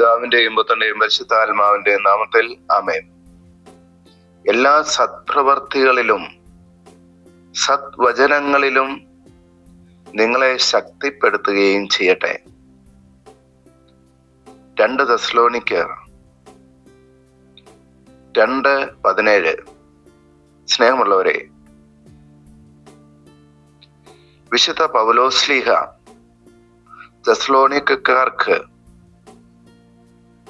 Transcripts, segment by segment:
പിതാവിന്റെയും പുത്രന്റെയും പരിശുദ്ധാത്മാവിന്റെയും നാമത്തിൽ ആമേൻ. എല്ലാ സത്പ്രവർത്തികളിലും സത്വചനങ്ങളിലും നിങ്ങളെ ശക്തിപ്പെടുത്തുകയും ചെയ്യട്ടെ. രണ്ട് തെസ്ലോണിക്ക് രണ്ട് പതിനേഴ്. സ്നേഹമുള്ളവരെ വിശുദ്ധ പൗലോസ്ലീഹ തെസ്ലോണിക്കാർക്ക്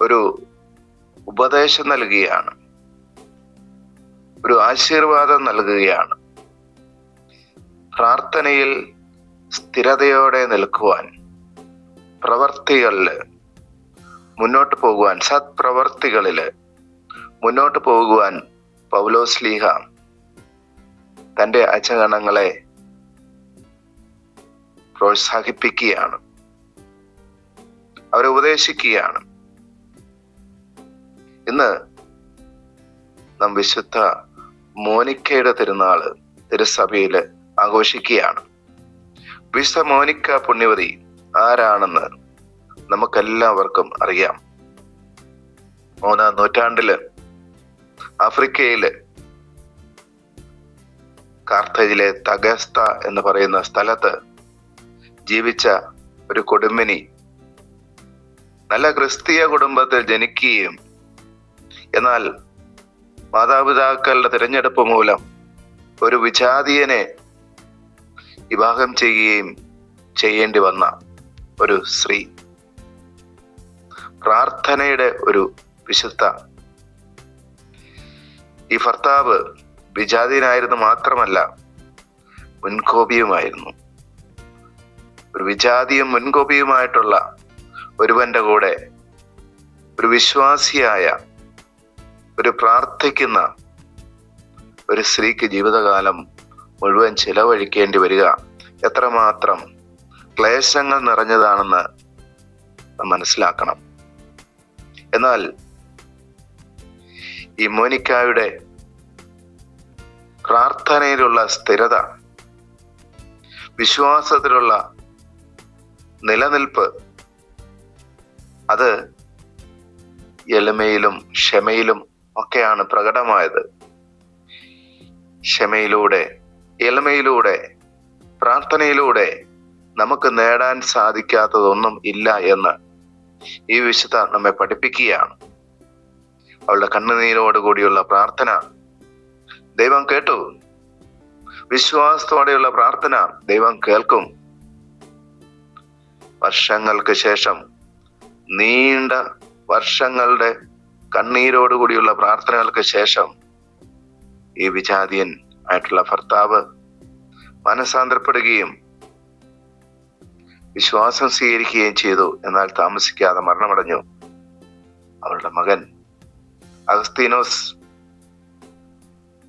ഒരു ഉപദേശം നൽകുകയാണ്. ഒരു ആശീർവാദം നൽകുകയാണ്. പ്രാർത്ഥനയിൽ സ്ഥിരതയോടെ നിൽക്കുവാൻ പ്രവർത്തികളിൽ മുന്നോട്ട് പോകുവാൻ സത്പ്രവർത്തികളിൽ മുന്നോട്ട് പോകുവാൻ പൗലോസ്ലീഹ തന്റെ അച്ചഗണങ്ങളെ പ്രോത്സാഹിപ്പിക്കുകയാണ്. അവരെ ഉപദേശിക്കുകയാണ്. ഇന്ന് നാം വിശുദ്ധ മോനിക്കയുടെ തിരുനാൾ തിരുസഭയിൽ ആഘോഷിക്കുകയാണ്. വിശുദ്ധ മോനിക്ക പുണ്യവതി ആരാണെന്ന് നമുക്കെല്ലാവർക്കും അറിയാം. മൂന്നാം നൂറ്റാണ്ടിൽ ആഫ്രിക്കയിൽ കാർത്തജിലെ തഗസ്ത എന്ന് പറയുന്ന സ്ഥലത്ത് ജീവിച്ച ഒരു കൊടുമ്മിനി നല്ല ക്രിസ്തീയ കുടുംബത്തിൽ ജനിക്കുകയും എന്നാൽ മാതാപിതാക്കളുടെ തിരഞ്ഞെടുപ്പ് മൂലം ഒരു വിജാതിയനെ വിവാഹം ചെയ്യുകയും ചെയ്യേണ്ടി വന്ന ഒരു സ്ത്രീ. പ്രാർത്ഥനയുടെ ഒരു വിശുദ്ധ. ഈ ഭർത്താവ് വിജാതീയനായിരുന്നു മാത്രമല്ല മുൻകോപിയുമായിരുന്നു. ഒരു വിജാതിയും മുൻകോപിയുമായിട്ടുള്ള ഒരുവന്റെ കൂടെ ഒരു വിശ്വാസിയായ ഒരു പ്രാർത്ഥിക്കുന്ന ഒരു സ്ത്രീക്ക് ജീവിതകാലം മുഴുവൻ ചിലവഴിക്കേണ്ടി വരിക എത്രമാത്രം ക്ലേശങ്ങൾ നിറഞ്ഞതാണെന്ന് മനസ്സിലാക്കണം. എന്നാൽ ഈ മോനിക്കായുടെ പ്രാർത്ഥനയിലുള്ള സ്ഥിരത വിശ്വാസത്തിലുള്ള നിലനിൽപ്പ് അത് എളിമയിലും ക്ഷമയിലും ഒക്കെയാണ് പ്രകടമായത്. ക്ഷമയിലൂടെ എളിമയിലൂടെ പ്രാർത്ഥനയിലൂടെ നമുക്ക് നേടാൻ സാധിക്കാത്തതൊന്നും ഇല്ല എന്ന് ഈ വിശുദ്ധ നമ്മെ പഠിപ്പിക്കുകയാണ്. അവളുടെ കണ്ണുനീരോട് കൂടിയുള്ള പ്രാർത്ഥന ദൈവം കേട്ടു. വിശ്വാസത്തോടെയുള്ള പ്രാർത്ഥന ദൈവം കേൾക്കും. വർഷങ്ങൾക്ക് ശേഷം നീണ്ട വർഷങ്ങളുടെ കണ്ണീരോടുകൂടിയുള്ള പ്രാർത്ഥനകൾക്ക് ശേഷം ഈ വിജാതിയൻ ആയിട്ടുള്ള ഭർത്താവ് മനസാന്തരപ്പെടുകയും വിശ്വാസം സ്വീകരിക്കുകയും ചെയ്തു. എന്നാൽ താമസിക്കാതെ മരണമടഞ്ഞു. അവരുടെ മകൻ അഗസ്തീനോസ്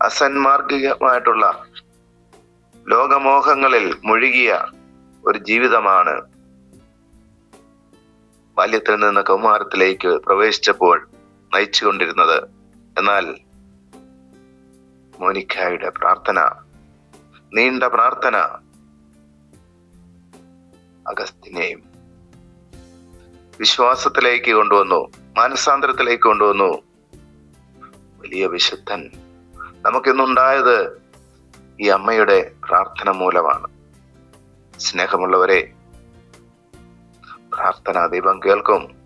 അസന്മാർഗികമായിട്ടുള്ള ലോകമോഹങ്ങളിൽ മുഴുകിയ ഒരു ജീവിതമാണ് ബാല്യത്തിൽ നിന്ന് കൗമാരത്തിലേക്ക് പ്രവേശിച്ചപ്പോൾ നയിച്ചുകൊണ്ടിരുന്നത്. എന്നാൽ മോനിക്കായുടെ പ്രാർത്ഥന നീണ്ട പ്രാർത്ഥന അഗസ്തിനെയും വിശ്വാസത്തിലേക്ക് കൊണ്ടുവന്നു മാനസാന്തരത്തിലേക്ക് കൊണ്ടുവന്നു. വലിയ വിശുദ്ധൻ നമുക്കിന്നുണ്ടായത് ഈ അമ്മയുടെ പ്രാർത്ഥന മൂലമാണ്. സ്നേഹമുള്ളവരെ പ്രാർത്ഥന ദൈവം കേൾക്കും.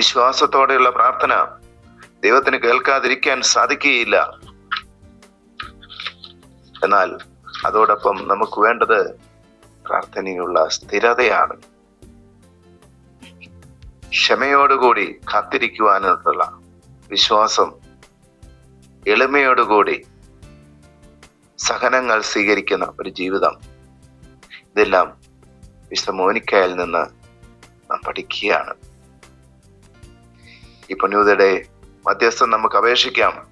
വിശ്വാസത്തോടെയുള്ള പ്രാർത്ഥന ദൈവത്തിന് കേൾക്കാതിരിക്കാൻ സാധിക്കുകയില്ല. എന്നാൽ അതോടൊപ്പം നമുക്ക് വേണ്ടത് പ്രാർത്ഥനയുള്ള സ്ഥിരതയാണ്. ക്ഷമയോടുകൂടി കാത്തിരിക്കുവാനുള്ള വിശ്വാസം എളിമയോടുകൂടി സഹനങ്ങൾ സ്വീകരിക്കുന്ന ഒരു ജീവിതം. ഇതെല്ലാം വിശുദ്ധ മോനിക്കയിൽ നിന്ന് നാം പഠിക്കുകയാണ്. ഈ പുണ്യതയുടെ മധ്യസ്ഥം നമുക്ക് അപേക്ഷിക്കാം.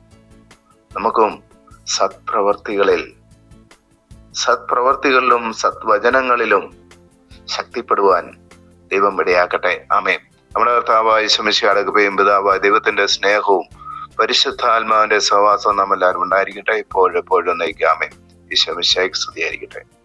നമുക്കും സത്പ്രവർത്തികളിൽ സത്പ്രവർത്തികളിലും സത്വചനങ്ങളിലും ശക്തിപ്പെടുവാൻ ദൈവം ഇടയാക്കട്ടെ. ആമേ നമ്മുടെ കർത്താവായ ശമിശയുടെ കൃപയും പിതാവായ ദൈവത്തിന്റെ സ്നേഹവും പരിശുദ്ധാത്മാവിന്റെ സഹവാസവും നാം എല്ലാവരും ഉണ്ടായിരിക്കട്ടെ. ഇപ്പോഴും എപ്പോഴും നയിക്കാമേ ഈ ശമിശയ്ക്ക് സ്തുതിയായിരിക്കട്ടെ.